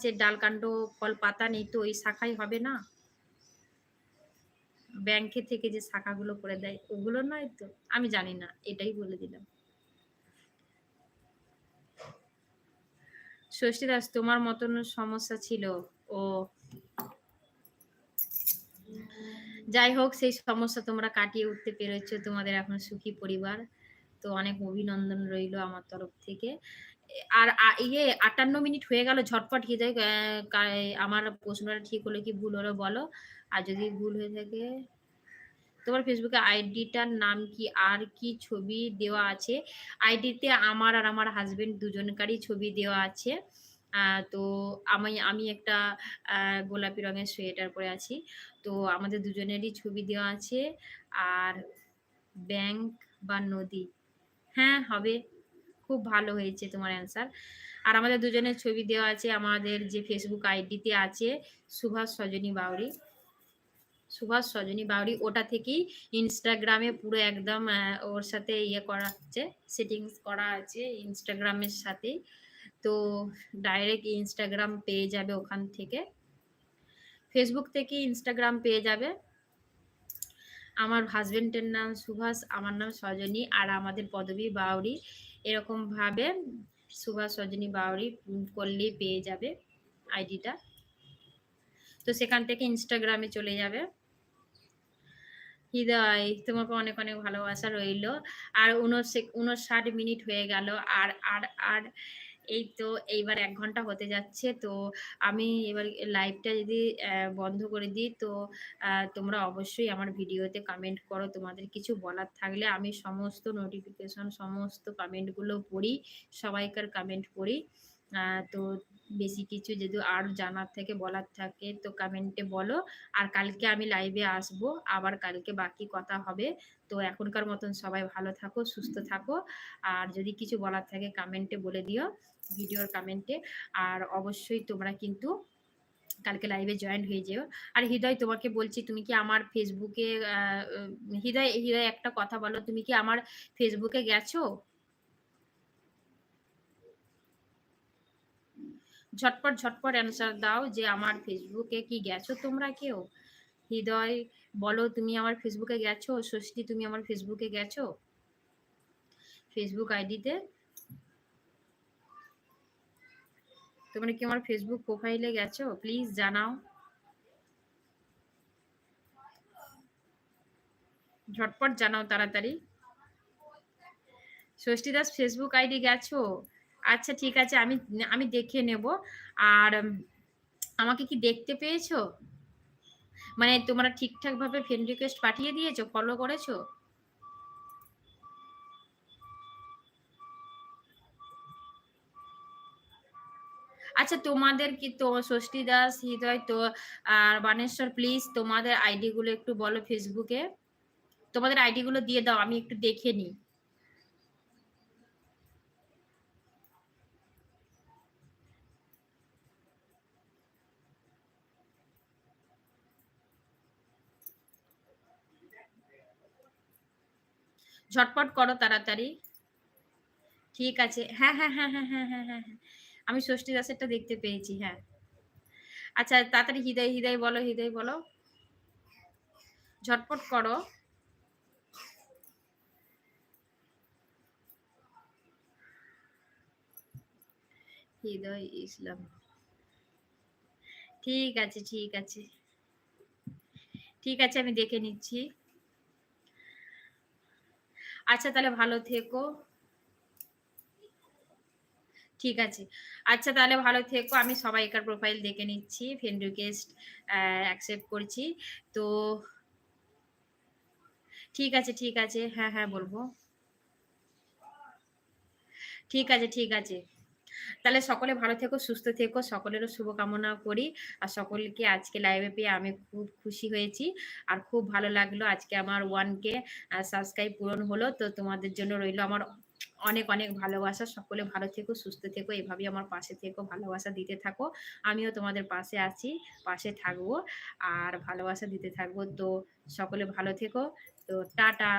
গাছের ডাল কাণ্ড, ফল, পাতা নেই তো ওই শাখাই হবে না? ব্যাংকে থেকে যে শাখাগুলো করে দেয়, ওগুলো নয় তো? আমি জানি না, এটাই বলে দিলাম। ষষ্ঠী দাস তোমার মতন সমস্যা ছিল? ও। যাই হোক, সেই সমস্যা তোমরা কাটিয়ে উঠতে পেরেছ, তোমাদের এখন সুখী পরিবার। তো অনেক অভিনন্দন রইল আমার তরফ থেকে। আর ইয়ে আটান্ন মিনিট হয়ে গেল, ঝটপট কি যায় আমার প্রশ্নটা ঠিক হলো কি ভুল হলো বলো? আর যদি ভুল হয়ে থাকে, তোমার ফেসবুকে আইডিটার নাম কি? আর কি ছবি দেওয়া আছে? আইডিতে আমার আর আমার হাজবেন্ড দুজনকারই ছবি দেওয়া আছে। তো আমি আমি একটা গোলাপি রঙের সোয়েটার পরে আছি। তো আমাদের দুজনেরই ছবি দেওয়া আছে। আর ব্যাংক বা নদী? হ্যাঁ হবে। খুব ভালো হয়েছে তোমার অ্যান্সার আর আমাদের দুজনের ছবি দেওয়া আছে, আমাদের যে ফেসবুক আইডিতে আছে সুভাষ সজনী বাউরি সুভাষ সজনী বাউরি ওটা থেকেই ইনস্টাগ্রামে পুরো একদম ওর সাথে ইয়ে করা হচ্ছে সেটিংস করা আছে ইনস্টাগ্রামের সাথেই। তো ডাইরেক্ট ইনস্টাগ্রাম পেয়ে যাবে ওখান থেকে। ফেসবুক থেকে ইনস্টাগ্রাম পেয়ে যাবে। আমার হাজবেন্ডের নাম সুভাষ, আমার নাম সজনী আর আমাদের পদবী বাউরি এরকম ভাবে সুভাষ, সজনী বাউরি করলেই পেয়ে যাবে আইডিটা। তো সেখান থেকে ইনস্টাগ্রামে চলে যাবে। হৃদয়, তোমাকে অনেক অনেক ভালোবাসা রইল। আর উনষাট মিনিট হয়ে গেল। আর আর আর এই তো এইবার এক ঘণ্টা হতে যাচ্ছে। তো আমি এবার লাইভটা যদি বন্ধ করে দিই, তো তোমরা অবশ্যই আমার ভিডিওতে কমেন্ট করো। তোমাদের কিছু বলার থাকলে আমি সমস্ত নোটিফিকেশন সমস্ত কমেন্টগুলো পড়ি, সবাইকার কমেন্ট পড়ি। তো বেশি কিছু যদি আর জানার থেকে বলার থাকে তো কমেন্টে বলো। আর কালকে আমি লাইভে আসব, আবার কালকে বাকি কথা হবে। তো এখনকার মতন সবাই ভালো থাকো, সুস্থ থাকো। আর যদি কিছু বলার থাকে কমেন্টে বলে দিও ভিডিওর কমেন্টে আর অবশ্যই তোমরা কিন্তু কালকে লাইভে জয়েন হয়ে যেও। আর হৃদয়, তোমাকে বলছি, তুমি কি আমার ফেসবুকে হৃদয় হৃদয় একটা কথা বলো। তুমি কি আমার ফেসবুকে গেছো? ঝটপট ঝটপট অ্যান্সার দাও যে আমার ফেসবুকে কি গেছো তোমরা কেউ? হৃদয়, বলো তুমি আমার ফেসবুকে গেছো? ষষ্ঠী, তুমি আমার ফেসবুকে গেছো? ফেসবুক আইডিতে তোমরা কি আমার ফেসবুক প্রোফাইলে গেছো? প্লিজ জানাও। ঝটপট জানাও তাড়াতাড়ি। ষষ্ঠী দাস ফেসবুক আইডি গেছো? আচ্ছা ঠিক আছে, আমি আমি দেখে নেব। আর আমাকে কি দেখতে পেয়েছ? মানে তোমরা ঠিকঠাক ভাবে ফ্রেন্ড রিকোয়েস্ট পাঠিয়ে দিয়েছ? ফলো করেছ? আচ্ছা তোমাদের কি তো ষষ্ঠী দাস, হৃদয়, তো, আর বানেশ্বর প্লিজ তোমাদের আইডি গুলো একটু বলো ফেসবুকে তোমাদের আইডি গুলো দিয়ে দাও, আমি একটু দেখে নিই। ঝটপট করো তাড়াতাড়ি। ঠিক আছে। হ্যাঁ হ্যাঁ হ্যাঁ হ্যাঁ হ্যাঁ হ্যাঁ হ্যাঁ হ্যাঁ। আমি ষষ্ঠী দাসেরটা দেখতে পেয়েছি হ্যাঁ। আচ্ছা তাড়াতাড়ি হৃদয় হৃদয় বলো হৃদয় বলো। ঝটপট করো। হৃদয় ইসলাম। ঠিক আছে ঠিক আছে। ঠিক আছে, আমি দেখে নিচ্ছি। আচ্ছা তাহলে ভালো থেকো। ঠিক আছে। আচ্ছা তাহলে ভালো থেকো। আমি সবাইকার প্রোফাইল দেখে নিচ্ছি। ফ্রেন্ড রিকোয়েস্ট অ্যাকসেপ্ট করছি। তো ঠিক আছে ঠিক আছে। হ্যাঁ হ্যাঁ বলব। ঠিক আছে ঠিক আছে। তাহলে সকলে ভালো থেকো, সুস্থ থেকো, সকলেরও শুভকামনা করি। আর সকলকে আজকে লাইভে পেয়ে আমি খুব খুশি হয়েছি। আর খুব ভালো লাগল আজকে আমার ওয়ান কে সাবস্ক্রাইব পূরণ হলো। তো তোমাদের জন্য রইল আমার অনেক অনেক ভালোবাসা। সকলে ভালো থেকো, সুস্থ থেকো, এভাবেই আমার পাশে থেকো, ভালোবাসা দিতে থাকো। আমিও তোমাদের পাশে আছি, পাশে থাকব, আর ভালোবাসা দিতে থাকব। তো সকলে ভালো থেকো। তো টাটা।